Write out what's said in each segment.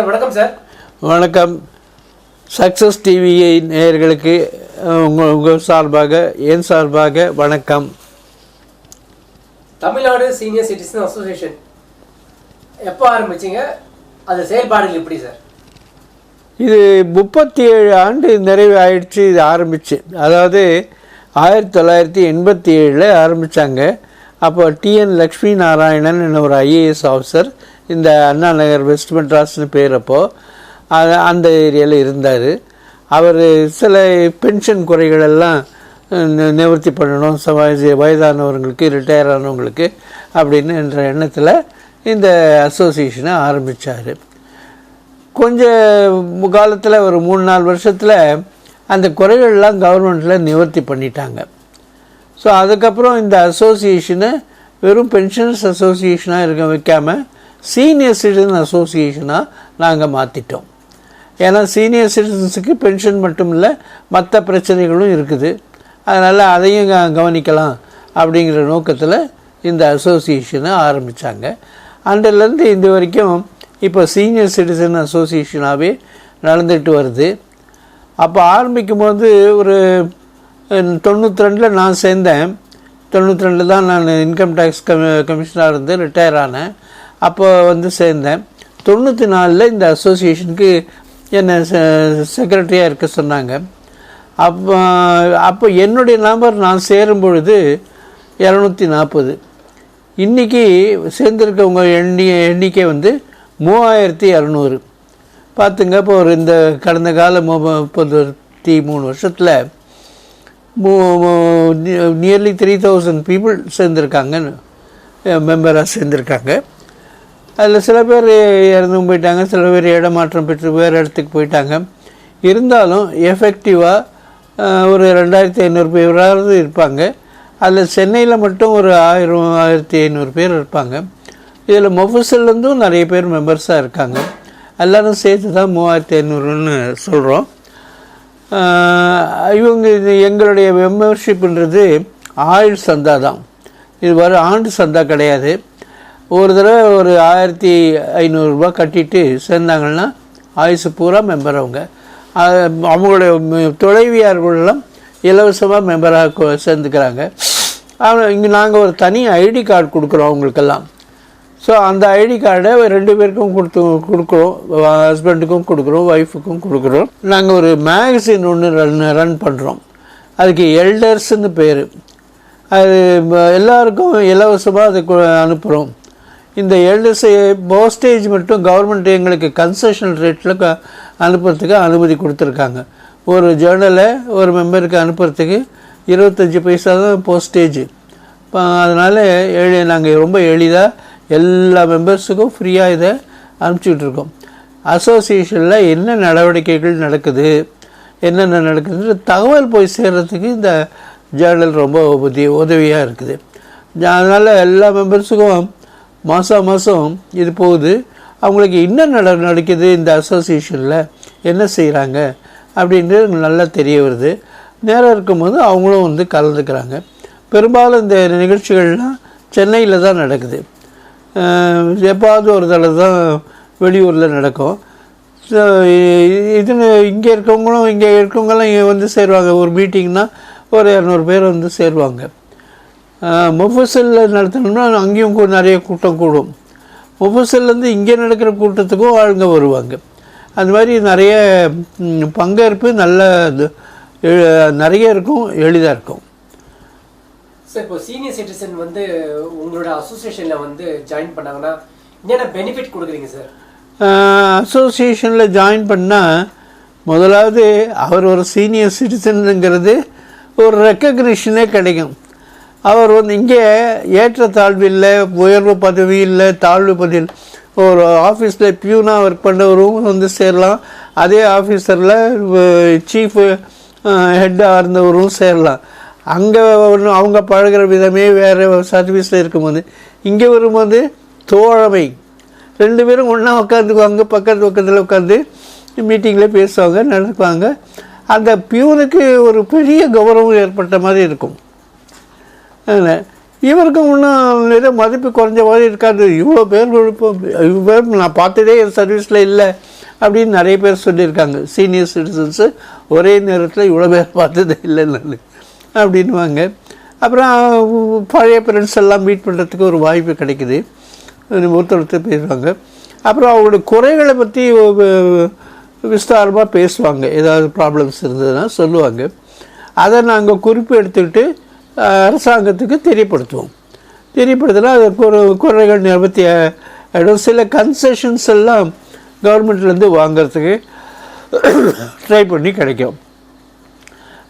Sir வணக்கம் sir. வணக்கம். Success டிவியை நேயர்களுக்கு உங்கள் உங்கள் சார்பாக என் சார்பாக வணக்கம். தமிழ்நாடு சீனியர் சிட்டிசன் அசோசியேஷன் எப்போ ஆரம்பிச்சீங்க? அது செயல்பாடுகள் எப்படி சார்? இது முப்பத்தி ஏழு ஆண்டு நிறைவு ஆயிடுச்சு இது ஆரம்பிச்சு. அதாவது ஆயிரத்தி தொள்ளாயிரத்தி எண்பத்தி ஏழில் ஆரம்பித்தாங்க அப்போ டிஎன் லக்ஷ்மி நாராயணன் என்ற ஒரு ஐஏஎஸ் ஆஃபீஸர் இந்த அண்ணா நகர் வெஸ்ட் மெட்ராஸ்னு பேரப்போ அது அந்த ஏரியாவில் இருந்தார். அவர் சில பென்ஷன் குறைகளெல்லாம் நிவர்த்தி பண்ணணும். ச- வயது வயதானவர்களுக்கு ரிட்டையர் ஆனவங்களுக்கு அப்படின்னு என்ற எண்ணத்தில் இந்த அசோசியேஷனை ஆரம்பித்தார் கொஞ்ச காலத்தில் ஒரு மூணு நாலு வருஷத்தில் அந்த குறைகள்லாம் கவர்மெண்ட்டில் நிவர்த்தி பண்ணிட்டாங்க. ஸோ அதுக்கப்புறம் இந்த அசோசியேஷனை வெறும் பென்ஷன்ஸ் அசோசியேஷனாக இருக்க வைக்காமல் சீனியர் சிட்டிசன் அசோசியேஷனாக நாங்கள் மாற்றிட்டோம் ஏன்னா சீனியர் சிட்டிசன்ஸுக்கு பென்ஷன் மட்டும் இல்லை மற்ற பிரச்சனைகளும் இருக்குது. அதனால் அதையும் கவனிக்கலாம் அப்படிங்கிற நோக்கத்தில் இந்த அசோசியேஷனை ஆரம்பித்தாங்க அன்றிலேருந்து இது வரைக்கும் இப்போ சீனியர் சிட்டிசன் அசோசியேஷனாகவே நடந்துட்டு வருது. அப்போ ஆரம்பிக்கும் போது ஒரு தொண்ணூற்றி ரெண்டில் நான் சேர்ந்தேன். தொண்ணூற்றி ரெண்டில் தான் நான் இன்கம் டேக்ஸ் கமி கமிஷனாக இருந்து ரிட்டையர் ஆனேன். அப்போ வந்து சேர்ந்தேன். தொண்ணூற்றி நாலில் இந்த அசோசியேஷனுக்கு என்னை செக்ரட்டரியாக இருக்க சொன்னாங்க. அப்போ அப்போ என்னுடைய நம்பர் நான் சேரும் பொழுது இரநூத்தி நாற்பது இன்றைக்கி சேர்ந்துருக்கவங்க எண்ணி எண்ணிக்கை வந்து மூவாயிரத்தி இரநூறு பார்த்துங்க இப்போ ஒரு இந்த கடந்த கால முப்பத்தி மூணு வருஷத்தில் நியர்லி த்ரீ தௌசண்ட் பீப்புள் சேர்ந்துருக்காங்கன்னு மெம்பராக சேர்ந்துருக்காங்க. அதில் சில பேர் இறந்தும் போயிட்டாங்க சில பேர் இடமாற்றம் பெற்று வேறு இடத்துக்கு போயிட்டாங்க. இருந்தாலும் எஃபெக்டிவாக ஒரு ரெண்டாயிரத்தி ஐநூறு பேராவது இருப்பாங்க. அதில் சென்னையில் மட்டும் ஒரு ஆயிரம் ஆயிரத்தி ஐநூறு பேர் இருப்பாங்க. இதில் மொஃபசல்லேருந்தும் நிறைய பேர் மெம்பர்ஸாக இருக்காங்க. எல்லோரும் சேர்த்து தான் மூவாயிரத்தி ஐநூறுன்னு சொல்கிறோம் இவங்க இது எங்களுடைய மெம்பர்ஷிப்ன்றது ஆயுள் சந்தா தான். இது வர ஆண்டு சந்தா கிடையாது. ஒரு தடவை ஒரு ஆயிரத்தி ஐநூறுரூபா கட்டிட்டு சேர்ந்தாங்கன்னா ஆயுசு பூரா மெம்பர் அவங்க. அவங்களுடைய துணைவியார்களெல்லாம் இலவசமாக மெம்பராக சேர்ந்துக்கிறாங்க. ஆனால் இங்கே நாங்கள் ஒரு தனி ஐடி கார்டு கொடுக்குறோம் அவங்களுக்கெல்லாம். ஸோ அந்த ஐடி கார்டை ரெண்டு பேருக்கும் கொடுத்து கொடுக்குறோம். ஹஸ்பண்டுக்கும் கொடுக்குறோம் ஒய்ஃபுக்கும் கொடுக்குறோம். நாங்கள் ஒரு மேகசின் ஒன்று ரன் ரன் பண்ணுறோம் அதுக்கு எல்டர்ஸ்னு பேர். அது எல்லாருக்கும் இலவசமாக அது அனுப்புகிறோம் இந்த எல்டர்ஸை போஸ்டேஜ் மட்டும் கவர்மெண்ட் எங்களுக்கு கன்செஷனல் ரேட்டில் க அனுப்புறதுக்கு அனுமதி கொடுத்துருக்காங்க. ஒரு ஜேர்னலை ஒரு மெம்பருக்கு அனுப்புறதுக்கு இருபத்தஞ்சி பைசா தான் போஸ்டேஜ் அதனால் எளி நாங்கள் ரொம்ப எளிதாக எல்லா மெம்பர்ஸுக்கும் ஃப்ரீயாக இதை அனுப்பிச்சிக்கிட்டு இருக்கோம் அசோசியேஷனில் என்ன நடவடிக்கைகள் நடக்குது என்னென்ன நடக்குதுன்ற தகவல் போய் சேர்கிறதுக்கு இந்த ஜேர்னல் ரொம்ப உதவி உதவியாக இருக்குது. அதனால் எல்லா மெம்பர்ஸுக்கும் மாதம் மாதம் இது போகுது. அவங்களுக்கு என்ன நட நடக்குது இந்த அசோசியேஷனில் என்ன செய்கிறாங்க அப்படின்றது நல்லா தெரிய வருது. நேரம் இருக்கும்போது அவங்களும் வந்து கலந்துக்கிறாங்க. பெரும்பாலும் இந்த நிகழ்ச்சிகள்லாம் சென்னையில் தான் நடக்குது. எப்பாவது ஒரு தடவை தான் வெளியூரில் நடக்கும். ஸோ இது இங்கே இருக்கவங்களும் இங்கே இருக்கவங்களாம் இங்கே வந்து சேருவாங்க. ஒரு மீட்டிங்னால் ஒரு இரநூறு பேர் வந்து சேருவாங்க. முஃபசலில் நடத்தணும்னா அங்கேயும் நிறைய கூட்டம் கூடும். முஃபசல்லேருந்து இங்கே நடக்கிற கூட்டத்துக்கும் ஆளுங்க வருவாங்க. அந்த மாதிரி நிறைய பங்கேற்பு நல்ல நிறைய இருக்கும் எளிதாக இருக்கும். சார் இப்போ சீனியர் சிட்டிசன் வந்து உங்களோட அசோசியேஷனில் வந்து ஜாயின் பண்ணாங்கன்னா என்னென்ன பெனிஃபிட் கொடுக்குறீங்க சார்? அசோசியேஷனில் ஜாயின் பண்ணால் முதலாவது அவர் ஒரு சீனியர் சிட்டிசனுங்கிறது ஒரு ரெக்கக்னிஷனே கிடைக்கும். அவர் வந்து இங்கே ஏற்றத்தாழ்வு இல்லை உயர்வு பதவி இல்லை தாழ்வு பதவி ஒரு ஆஃபீஸில் பியூனாக ஒர்க் பண்ணுறவரும் வந்து சேரலாம். அதே ஆஃபீஸரில் சீஃபு ஹெட்டாக இருந்தவரும் சேரலாம். அங்கே ஒன்று அவங்க பழகுற விதமே வேறு சர்வீஸில் இருக்கும்போது இங்கே வரும்போது தோழமை. ரெண்டு பேரும் ஒன்றா உட்காந்துக்குவாங்க பக்கத்து பக்கத்தில் உட்காந்து மீட்டிங்கில் பேசுவாங்க நடக்குவாங்க அந்த பியூனுக்கு ஒரு பெரிய கௌரவம் ஏற்பட்ட மாதிரி இருக்கும். இவருக்கும் இன்னும் நிறைய மதிப்பு குறைஞ்ச மாதிரி இருக்காது. இவ்வளோ பேர் விழுப்பம் இவ்வளோ பேர் நான் பார்த்ததே சர்வீஸில் இல்லை அப்படின்னு நிறைய பேர் சொல்லியிருக்காங்க. சீனியர் சிட்டிசன்ஸு ஒரே நேரத்தில் இவ்வளோ பேர் பார்த்ததே இல்லை நான் அப்படின்வாங்க அப்புறம் பழைய ஃப்ரெண்ட்ஸ் எல்லாம் மீட் பண்ணுறதுக்கு ஒரு வாய்ப்பு கிடைக்குது. ஒருத்தர் ஒருத்தர் பேசுவாங்க. அப்புறம் அவங்களுடைய குறைகளை பற்றி விஸ்தாரமாக பேசுவாங்க. ஏதாவது ப்ராப்ளம்ஸ் இருந்ததுன்னா சொல்லுவாங்க. அதை நாங்கள் குறிப்பு எடுத்துக்கிட்டு அரசாங்கத்துக்கு தெரியப்படுத்துவோம். தெரியப்படுத்தினா அது குறை குறைகள் நிவர்த்தி ஆகிடும் சில கன்செஷன்ஸ் எல்லாம் கவர்மெண்ட்லேருந்து வாங்குறதுக்கு ட்ரை பண்ணி கிடைக்கும்.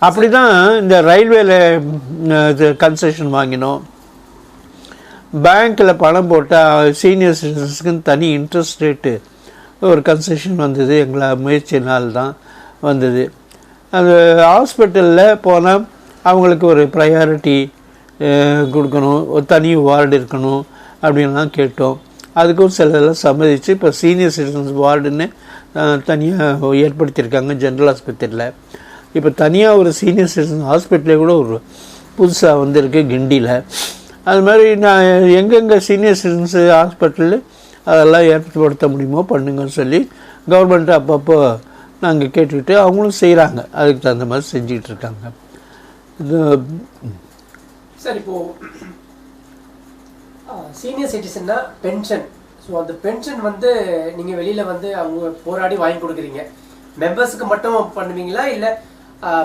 அப்படி தான் இந்த ரயில்வேல இது கன்செஷன் வாங்கினோம். பேங்க்கில் பணம் போட்டால் சீனியர் சிட்டிசன்ஸுக்குன்னு தனி இன்ட்ரெஸ்ட் ரேட்டு ஒரு கன்செஷன் வந்தது. எங்களை முயற்சினால் தான் வந்தது அந்த ஹாஸ்பிட்டலில் போனால் அவங்களுக்கு ஒரு ப்ரையாரிட்டி கொடுக்கணும். ஒரு தனி வார்டு இருக்கணும் அப்படின்லாம் கேட்டோம். அதுக்கும் சிலதெல்லாம் சம்மதிச்சு இப்போ சீனியர் சிட்டிசன்ஸ் வார்டுன்னு தனியாக ஏற்படுத்தியிருக்காங்க ஜென்ரல் ஆஸ்பத்திரியில். இப்போ தனியாக ஒரு சீனியர் சிட்டிசன் ஹாஸ்பிட்டலே கூட ஒரு புதுசாக வந்திருக்கு கிண்டியில். அது மாதிரி நான் எங்கெங்கே சீனியர் சிட்டிசன்ஸ் ஹாஸ்பிட்டலு அதெல்லாம் ஏற்படுத்த முடியுமோ பண்ணுங்கன்னு சொல்லி கவர்மெண்ட் அப்பப்போ நாங்கள் கேட்டுக்கிட்டு அவங்களும் செய்கிறாங்க அதுக்கு தகுந்த மாதிரி செஞ்சிகிட்ருக்காங்க சார் இப்போ சீனியர் சிட்டிசன்னா பென்ஷன் ஸோ அந்த பென்ஷன் வந்து நீங்க வெளியில வந்து அவங்க போராடி வாங்கி கொடுக்குறீங்க. மெம்பர்ஸ்க்கு மட்டும் பண்ணுவீங்களா? இல்ல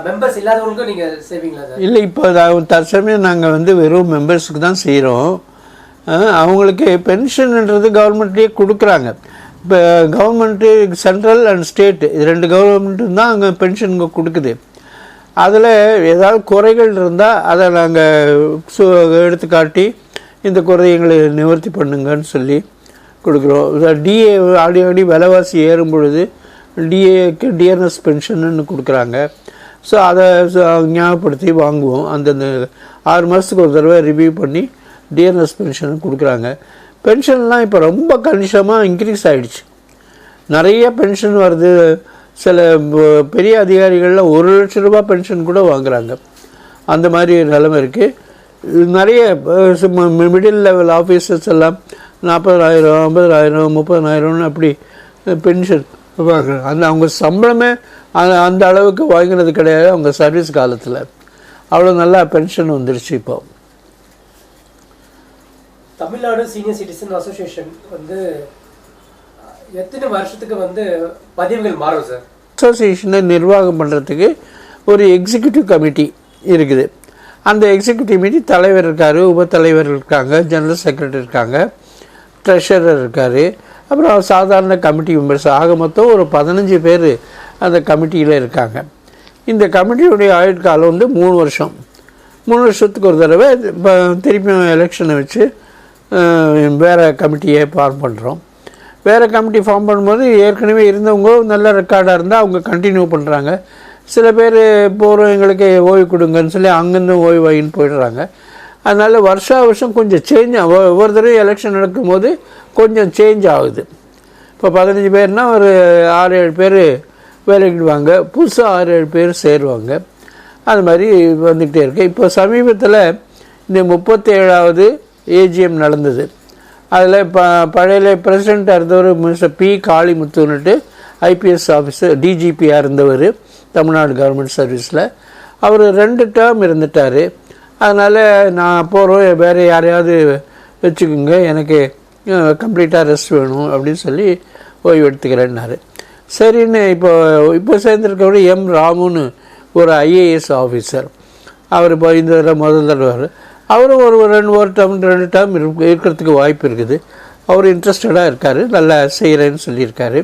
மெம்பர்ஸ் இல்லாதவங்களுக்கும் நீங்க செய்வீங்களா சார்? இல்லை இப்போ தற்சமயம் நாங்கள் வந்து வெறும் மெம்பர்ஸுக்கு தான் செய்கிறோம் அவங்களுக்கு பென்ஷன்ன்றது கவர்மெண்ட்லேயே கொடுக்குறாங்க. இப்போ கவர்மெண்ட்டு சென்ட்ரல் அண்ட் ஸ்டேட் இது ரெண்டு கவர்மெண்ட்டும் தான் அங்கே பென்ஷனுங்க கொடுக்குது. அதில் ஏதாவது குறைகள் இருந்தால் அதை நாங்கள் எடுத்து காட்டி இந்த குறைகளை நிவர்த்தி பண்ணுங்கன்னு சொல்லி கொடுக்குறோம். டிஏ ஆடி ஆடி விலைவாசி ஏறும் பொழுது டிஏக்கு டிஎன்எஸ் பென்ஷன்னு கொடுக்குறாங்க. ஸோ அதை ஞாபகப்படுத்தி வாங்குவோம். அந்தந்த ஆறு மாதத்துக்கு ஒரு தடவை ரிவ்யூ பண்ணி டிஎன்எஸ் பென்ஷன் கொடுக்குறாங்க. பென்ஷன்லாம் இப்போ ரொம்ப கணிசமாக இன்க்ரீஸ் ஆகிடுச்சு நிறைய பென்ஷன் வருது. சில பெரிய அதிகாரிகள்லாம் ஒரு லட்ச ரூபாய் பென்ஷன் கூட வாங்குறாங்க. அந்த மாதிரி நிலமை இருக்குது நிறைய மிடில் லெவல் ஆஃபீஸர்ஸ் எல்லாம் நாற்பதாயிரம் ஐம்பதாயிரம் முப்பதாயிரம்னு அப்படி பென்ஷன் வாங்குறாங்க. அந்த அவங்க சம்பளமே அந்த அந்த அளவுக்கு வாங்கினது கிடையாது அவங்க சர்வீஸ் காலத்தில். அவ்வளோ நல்லா பென்ஷன் வந்துருச்சு இப்போ. தமிழ்நாடு சீனியர் சிட்டிசன் அசோசியேஷன் வந்து எத்தனை வருஷத்துக்கு வந்து பதிவுகள் மாறும் சார்? அசோசியேஷனை நிர்வாகம் பண்ணுறதுக்கு ஒரு எக்ஸிக்யூட்டிவ் கமிட்டி இருக்குது. அந்த எக்ஸிக்யூட்டிவ் கமிட்டி தலைவர் இருக்கார் உபத்தலைவர் இருக்காங்க ஜெனரல் செக்ரட்டரி இருக்காங்க ட்ரெஷரர் இருக்கார். அப்புறம் சாதாரண கமிட்டி மெம்பர்ஸ் ஆக மொத்தம் ஒரு பதினஞ்சு பேர் அந்த கமிட்டியில் இருக்காங்க. இந்த கமிட்டியுடைய ஆயுட்காலம் வந்து மூணு வருஷம். மூணு வருஷத்துக்கு ஒரு தடவை இப்போ திருப்பியும் எலெக்ஷனை வச்சு வேறு கமிட்டியை ஃபார்ம் பண்ணுறோம் வேறு கமிட்டி ஃபார்ம் பண்ணும்போது ஏற்கனவே இருந்தவங்க நல்ல ரெக்கார்டாக இருந்தால் அவங்க கண்டினியூ பண்ணுறாங்க சில பேர் போகிறோம் எங்களுக்கு ஓய்வு கொடுங்கன்னு சொல்லி அங்கேருந்து ஓய்வு வாங்கின்னு போயிடுறாங்க. அதனால் வருஷா வருஷம் கொஞ்சம் சேஞ்ச் ஒவ்வொரு தடவையும் எலெக்ஷன் நடக்கும்போது கொஞ்சம் சேஞ்ச் ஆகுது. இப்போ பதினஞ்சு பேர்னால் ஒரு ஆறு ஏழு பேர் வேலைக்கிடுவாங்க. புதுசாக ஆறு ஏழு பேர் சேருவாங்க. அது மாதிரி வந்துக்கிட்டே இருக்குது இப்போ சமீபத்தில் இந்த முப்பத்தேழாவது ஏஜிஎம் நடந்தது. அதில் ப பழைய பிரசிடெண்ட்டாக இருந்தவர் மிஸ்டர் பி. காளிமுத்துன்னுட்டு ஐபிஎஸ் ஆஃபீஸர் டிஜிபியாக இருந்தவர் தமிழ்நாடு கவர்மெண்ட் சர்வீஸில். அவர் ரெண்டு டேர்ம் இருந்துட்டார். அதனால் நான் போகிறோம் வேறு யாரையாவது வச்சுக்கோங்க எனக்கு கம்ப்ளீட்டாக ரெஸ்ட் வேணும் அப்படின்னு சொல்லி ஓய்வு எடுத்துக்கிறேன்னாரு. சரின்னு இப்போ இப்போ சேர்ந்துருக்கவர் எம். ராமுன்னு ஒரு ஐஏஎஸ் ஆஃபீஸர் அவர் இப்போ இந்த முதல் தடவை அவரும் ஒரு ஒரு ரெண்டு ஒரு டேர்ம் ரெண்டு டேர்ம் இருக்கிறதுக்கு வாய்ப்பு இருக்குது. அவர் இன்ட்ரெஸ்டடாக இருக்கார் நல்லா செய்கிறேன்னு சொல்லியிருக்காரு.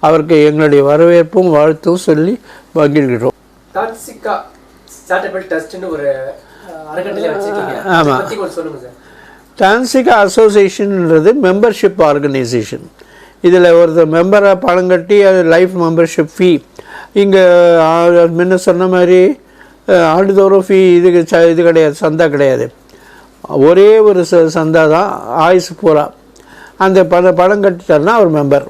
அவருக்கு எங்களுடைய வரவேற்பும் வாழ்த்தும் சொல்லி பகிர்கிறோம் டான்சிகா ஸ்டார்டபிள் டெஸ்ட்னு ஒரு அஹ், அறக்கட்டளை வச்சிருக்கீங்க. ஆமா. அதை பத்தி கொஞ்சம் சொல்லுங்க சார். டான்சிகா அசோசியேஷன்ன்றது மெம்பர்ஷிப் ஆர்கனைசேஷன் இதில் ஒருத்தர் மெம்பராக பணம் கட்டி அது லைஃப் மெம்பர்ஷிப் ஃபீ இங்கே முன்ன சொன்ன மாதிரி ஆண்டுதோறும் ஃபீ ச இது கிடையாது சந்தா கிடையாது. ஒரே ஒரு ச சந்தா தான் ஆயுசு பூரா அந்த பட படம் கட்டிட்டாருன்னா அவர் மெம்பர்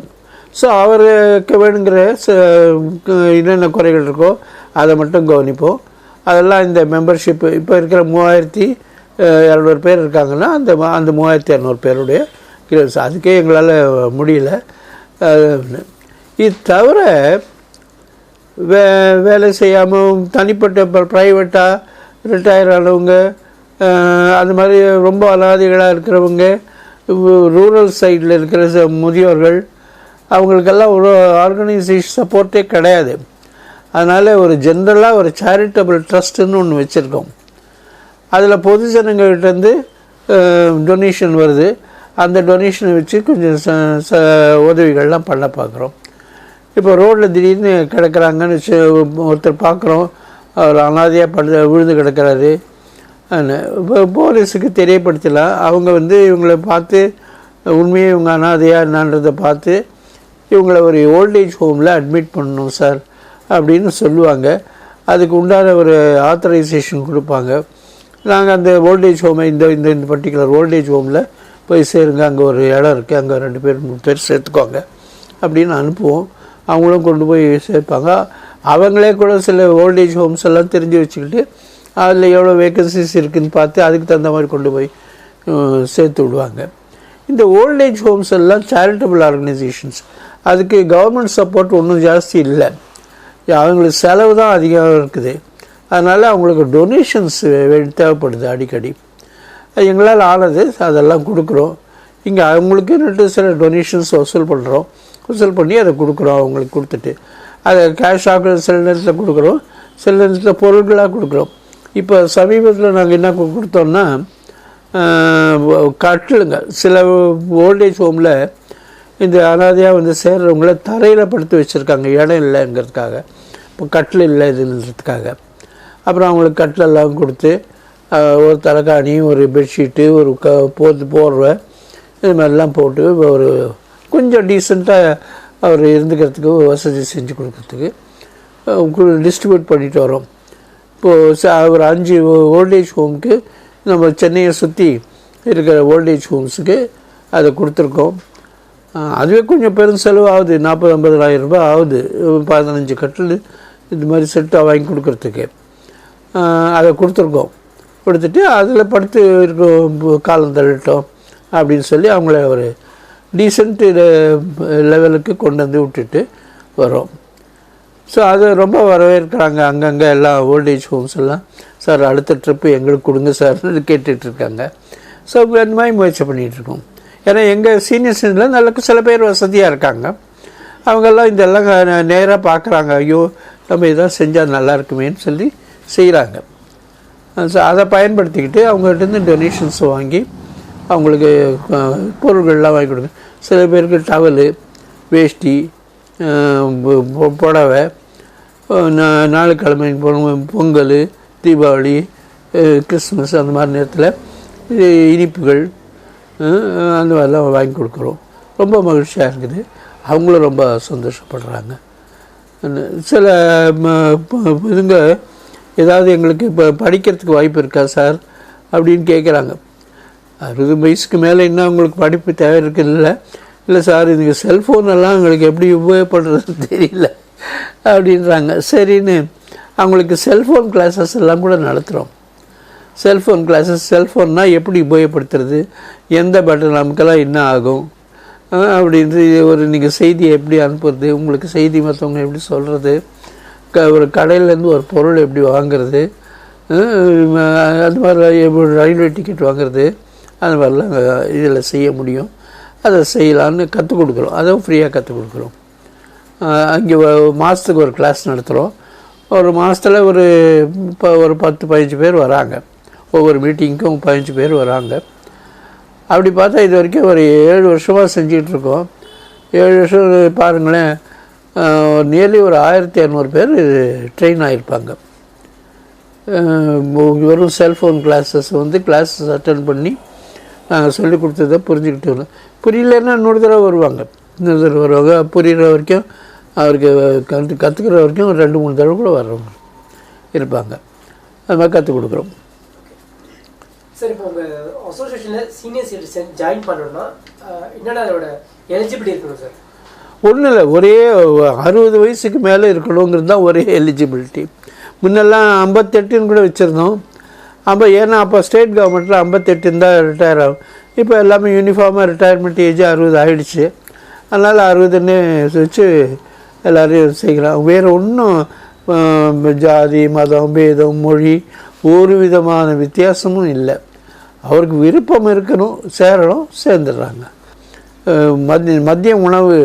ஸோ அவருக்கு வேணுங்கிற ச- என்னென்ன குறைகள் இருக்கோ அதை மட்டும் கவனிப்போம். அதெல்லாம் இந்த மெம்பர்ஷிப்பு இப்போ இருக்கிற மூவாயிரத்தி இரநூறு பேர் இருக்காங்கன்னா அந்த அந்த மூவாயிரத்தி இரநூறு பேருடைய கிலோஸ் அதுக்கே எங்களால் முடியல. இது தவிர வே வேலை செய்யாமல் தனிப்பட்ட ப்ரைவேட்டாக ரிட்டையர் ஆனவங்க அது மாதிரி ரொம்ப அனாதைகளாக இருக்கிறவங்க ரூரல் சைடில் இருக்கிற ச- முதியோர்கள் அவங்களுக்கெல்லாம் ஒரு ஆர்கனைசேஷன் சப்போர்ட்டே கிடையாது. அதனால் ஒரு ஜென்ரலாக ஒரு சேரிட்டபிள் ட்ரஸ்ட்டுன்னு ஒன்று வச்சுருக்கோம். அதில் பொதுஜனங்கள்கிட்டருந்து டொனேஷன் வருது. அந்த டொனேஷனை வச்சு கொஞ்சம் ச ச உதவிகள்லாம் பண்ண பார்க்குறோம். இப்போ ரோட்டில் திடீர்னு கிடக்குறாங்கன்னு வச்சு ஒருத்தர் பார்க்குறோம். அவர் அனாதையாக படுத்து விழுந்து கிடக்கிறாரு. போலீஸுக்கு தெரியப்படுத்தலாம் அவங்க வந்து இவங்களை பார்த்து உண்மையை இவங்க அனாதையா என்னன்றதை பார்த்து இவங்களை ஒரு ஓல்டேஜ் ஹோமில் அட்மிட் பண்ணணும் சார் அப்படின்னு சொல்லுவாங்க. அதுக்கு உண்டான ஒரு ஆத்தரைசேஷன் கொடுப்பாங்க. நாங்கள் அந்த ஓல்டேஜ் ஹோமை இந்த இந்த இந்த பர்டிகுலர் ஓல்டேஜ் ஹோமில் போய் சேருங்க. அங்கே ஒரு இடம் இருக்குது அங்கே ரெண்டு பேர் மூணு பேர் சேர்த்துக்கோங்க அப்படின்னு அனுப்புவோம். அவங்களும் கொண்டு போய் சேர்ப்பாங்க. அவங்களே கூட சில ஓல்டேஜ் ஹோம்ஸ் எல்லாம் தெரிஞ்சு வச்சுக்கிட்டு அதில் எவ்வளோ வேகன்சிஸ் இருக்குதுன்னு பார்த்து அதுக்கு தகுந்த மாதிரி கொண்டு போய் சேர்த்து விடுவாங்க. இந்த ஓல்டேஜ் ஹோம்ஸ் எல்லாம் சேரிட்டபிள் ஆர்கனைசேஷன்ஸ் அதுக்கு கவர்மெண்ட் சப்போர்ட் ஒன்றும் ஜாஸ்தி இல்லை. அவங்களுக்கு செலவு தான் அதிகம் இருக்குது. அதனால் அவங்களுக்கு டொனேஷன்ஸ் தேவைப்படுது அடிக்கடி. அது எங்களால் ஆனது அதெல்லாம் கொடுக்குறோம். இங்கே அவங்களுக்கு சில டொனேஷன்ஸ் வசூல் பண்ணுறோம் வசூல் பண்ணி அதை கொடுக்குறோம் அவங்களுக்கு கொடுத்துட்டு. அதை கேஷ் ஆக சில நேரத்தில் கொடுக்குறோம். சில நேரத்தில் பொருட்களாக கொடுக்குறோம். இப்போ சமீபத்தில் நாங்கள் என்ன கொடுத்தோம்னா கட்டிலுங்க. சில ஓல்டேஜ் ஹோமில் இந்த அனாதையாக வந்து சேர்றவங்கள தரையில் படுத்து வச்சுருக்காங்க. இடம் இல்லைங்கிறதுக்காக. இப்போ கட்டில் இல்லை இதுன்றதுக்காக அப்புறம் அவங்களுக்கு கட்டிலெல்லாம் கொடுத்து ஒரு தலைக்காணி ஒரு பெட்ஷீட்டு ஒரு க போத்து போர்வை இது மாதிரிலாம் போட்டு ஒரு கொஞ்சம் டீசெண்டாக அவர் இருந்துக்கிறதுக்கு வசதி செஞ்சு கொடுக்கறதுக்கு டிஸ்ட்ரிபியூட் பண்ணிட்டு வரோம். இப்போது ச ஒரு அஞ்சு ஓல்டேஜ் ஹோம்க்கு நம்ம சென்னையை சுற்றி இருக்கிற ஓல்டேஜ் ஹோம்ஸுக்கு அதை கொடுத்துருக்கோம். அதுவே கொஞ்சம் பெரும் செலவு ஆகுது நாற்பது ஐம்பதாயிரம் ரூபாய் ஆகுது. பதினஞ்சு கட்டில் இது மாதிரி செட்டாக வாங்கி கொடுக்குறதுக்கு. அதை கொடுத்துருக்கோம். கொடுத்துட்டு அதில் படுத்து இருக்கும் காலம் தள்ளட்டும் அப்படின்னு சொல்லி அவங்கள ஒரு டீசென்ட் லெவலுக்கு கொண்டு வந்து விட்டுட்டு வரோம் ஸோ அது ரொம்ப வரவேற்கிறாங்க அங்கங்கே எல்லா ஓல்டேஜ் ஹோம்ஸ் எல்லாம். சார் அடுத்த ட்ரிப்பு எங்களுக்கு கொடுங்க சார்னு கேட்டுட்ருக்காங்க ஸோ அந்த மாதிரி முயற்சி பண்ணிகிட்ருக்கோம் ஏன்னா எங்கள் சீனியர் சிட்டிசனில் நல்ல சில பேர் வசதியாக இருக்காங்க. அவங்கெல்லாம் இதெல்லாம் நேராக பார்க்குறாங்க ஐயோ நம்ம இதான் செஞ்சால் நல்லா இருக்குமேன்னு சொல்லி செய்கிறாங்க ஸோ அதை பயன்படுத்திக்கிட்டு அவங்ககிட்டருந்து டொனேஷன்ஸ் வாங்கி அவங்களுக்கு பொருள்கள்லாம் வாங்கி கொடுங்க. சில பேருக்கு டவலு வேஷ்டி புடவை நாலு கிழமைக்கு பொ- பொங்கல் தீபாவளி கிறிஸ்மஸ் அந்த மாதிரி நேரத்தில் இனிப்புகள் அந்த மாதிரிலாம் வாங்கி கொடுக்குறோம். ரொம்ப மகிழ்ச்சியாக இருக்குது. அவங்களும் ரொம்ப சந்தோஷப்படுறாங்க. சில ம- இதுங்க ஏதாவது எங்களுக்கு இப்போ படிக்கிறதுக்கு வாய்ப்பு இருக்கா சார்? அப்படின்னு கேட்குறாங்க அறுபது வயசுக்கு மேலே இன்னும் உங்களுக்கு படிப்பு தேவை இருக்குல்ல இல்லை சார் இதுக்கு செல்ஃபோன் எல்லாம் எங்களுக்கு எப்படி உபயோகப்படுறதுன்னு தெரியல. அப்படின்றாங்க. சரின்னு அவங்களுக்கு செல்ஃபோன் கிளாஸஸ் எல்லாம் கூட நடத்துகிறோம் செல்ஃபோன் கிளாஸஸ் செல்ஃபோன்னால் எப்படி உபயோகப்படுத்துறது? எந்த பட்டன் நமக்கெல்லாம் என்ன ஆகும்? அப்படின்ட்டு ஒரு நீங்கள் செய்தியை எப்படி அனுப்புறது? உங்களுக்கு செய்தி மற்றவங்க எப்படி சொல்கிறது க ஒரு கடையிலேருந்து ஒரு பொருள் எப்படி வாங்குறது? அது மாதிரி ரயில்வே டிக்கெட் வாங்குறது? அது மாதிரிலாம் இதில் செய்ய முடியும். அதை செய்யலான்னு கற்றுக் கொடுக்குறோம். அதுவும் ஃப்ரீயாக கற்றுக் கொடுக்குறோம். அங்கே மாதத்துக்கு ஒரு கிளாஸ் நடத்துகிறோம் ஒரு மாதத்தில் ஒரு இப்போ ஒரு பத்து பதினஞ்சு பேர் வராங்க. ஒவ்வொரு மீட்டிங்க்கும் பதினஞ்சு பேர் வராங்க. அப்படி பார்த்தா இது வரைக்கும் ஒரு ஏழு வருஷமாக செஞ்சிகிட்டு இருக்கோம். ஏழு வருஷம் பாருங்களேன் நியர்லி ஒரு ஆயிரத்தி இரநூறு பேர் ட்ரெயின் ஆகிருப்பாங்க வெறும் செல்ஃபோன் கிளாஸஸ் வந்து கிளாஸஸ் அட்டன் பண்ணி நாங்கள் சொல்லி கொடுத்ததை புரிஞ்சுக்கிட்டு வரோம். புரியலன்னா இன்னொரு தடவை வருவாங்க. வருவாங்க புரிகிற வரைக்கும் அவருக்கு கற்று கற்றுக்கிற வரைக்கும் ஒரு ரெண்டு மூணு தடவை கூட வர்றவங்க இருப்பாங்க. அது மாதிரி கற்றுக் கொடுக்குறோம். சார் இப்போ உங்கள் அசோசியேஷனில் சீனியர் சிட்டிசன் ஜாயின் பண்ணணும்னா என்னென்ன அதோட எலிஜிபிலிட்டி இருக்கணும் சார்? ஒன்றும் இல்லை ஒரே அறுபது வயசுக்கு மேலே இருக்கணுங்கிறது தான் ஒரே எலிஜிபிலிட்டி முன்னெல்லாம் ஐம்பத்தெட்டுன்னு கூட வச்சுருந்தோம். அப்போ ஏன்னா அப்போ ஸ்டேட் கவர்மெண்ட்டில் ஐம்பத்தெட்டு இருந்தால் ரிட்டையர் ஆகும். இப்போ எல்லாமே யூனிஃபார்மாக ரிட்டையர்மெண்ட் ஏஜ் அறுபது ஆயிடுச்சு. அதனால் அறுபதுன்னு வச்சு எல்லோரையும் செய்கிறாங்க வேறு ஒன்றும் ஜாதி மதம் பேதம் மொழி ஒரு விதமான வித்தியாசமும் இல்லை. அவருக்கு விருப்பம் இருக்கணும் சேரணும் சேர்ந்துடுறாங்க. மதிய மதிய உணவு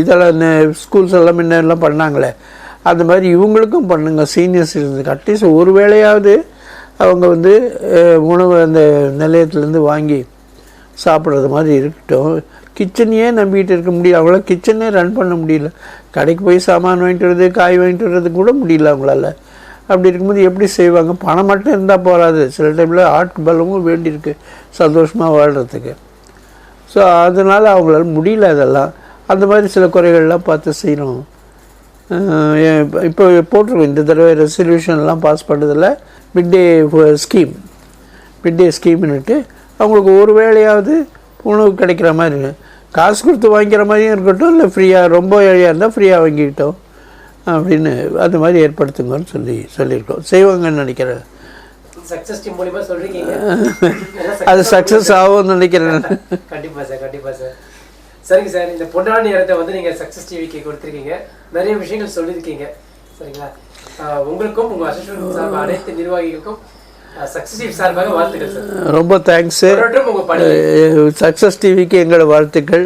இதெல்லாம் ஸ்கூல்ஸ் எல்லாம் முன்னெல்லாம் பண்ணாங்களே. அந்த மாதிரி இவங்களுக்கும் பண்ணுங்க சீனியர் சிட்டிசனுக்கு அட்லீஸ்ட் ஒரு வேளையாவது அவங்க வந்து உணவு அந்த நிலையத்துலேருந்து வாங்கி சாப்பிட்றது மாதிரி இருக்கட்டும். கிச்சனையே நம்பிக்கிட்டு இருக்க முடியல. அவங்களால கிச்சனே ரன் பண்ண முடியல. கடைக்கு போய் சாமான் வாங்கிட்டு வர்றது காய் வாங்கிட்டு வர்றது கூட முடியல அவங்களால. அப்படி இருக்கும்போது எப்படி செய்வாங்க? பணம் மட்டும் இருந்தால் போகாது சில டைமில் ஆட்கு பலமும் வேண்டியிருக்கு. சந்தோஷமாக வாழ்கிறதுக்கு ஸோ அதனால் அவங்களால முடியல அதெல்லாம். அந்த மாதிரி சில குறைகள்லாம் பார்த்து செய்யணும். இப்போ போட்டிருக்கோம். இந்த தடவை ரெசல்யூஷன்லாம் பாஸ் பண்ணதில் mid day scheme mid day ஸ்கீம்னுட்டு அவங்களுக்கு ஒரு வேளையாவது உணவு கிடைக்கிற மாதிரி இருக்கு. காசு கொடுத்து வாங்கிக்கிற மாதிரியும் இருக்கட்டும் இல்லை ஃப்ரீயாக ரொம்ப ஏழையாக இருந்தால் ஃப்ரீயாக வாங்கிக்கிட்டோம் அப்படின்னு அது மாதிரி ஏற்படுத்துங்கன்னு சொல்லி சொல்லியிருக்கோம். செய்வாங்கன்னு நினைக்கிறேன். அது சக்ஸஸ் ஆகும்னு நினைக்கிறேன். கண்டிப்பா சார் கண்டிப்பா சார். சரிங்க சார் இந்த பொன்னான நேரத்தை வந்து நீங்க சக்சஸ் டிவிக்கு கொடுத்துருக்கீங்க. நிறைய விஷயங்கள் சொல்லியிருக்கீங்க. சரிங்களா? உங்களுக்கும் உங்க அசிஸ்டன்ட் சார்பாக அனைத்து நிர்வாகிகளுக்கும் ரொம்ப தேங்க்ஸு சக்ஸஸ் டிவிக்கு எங்களோட வாழ்த்துக்கள்.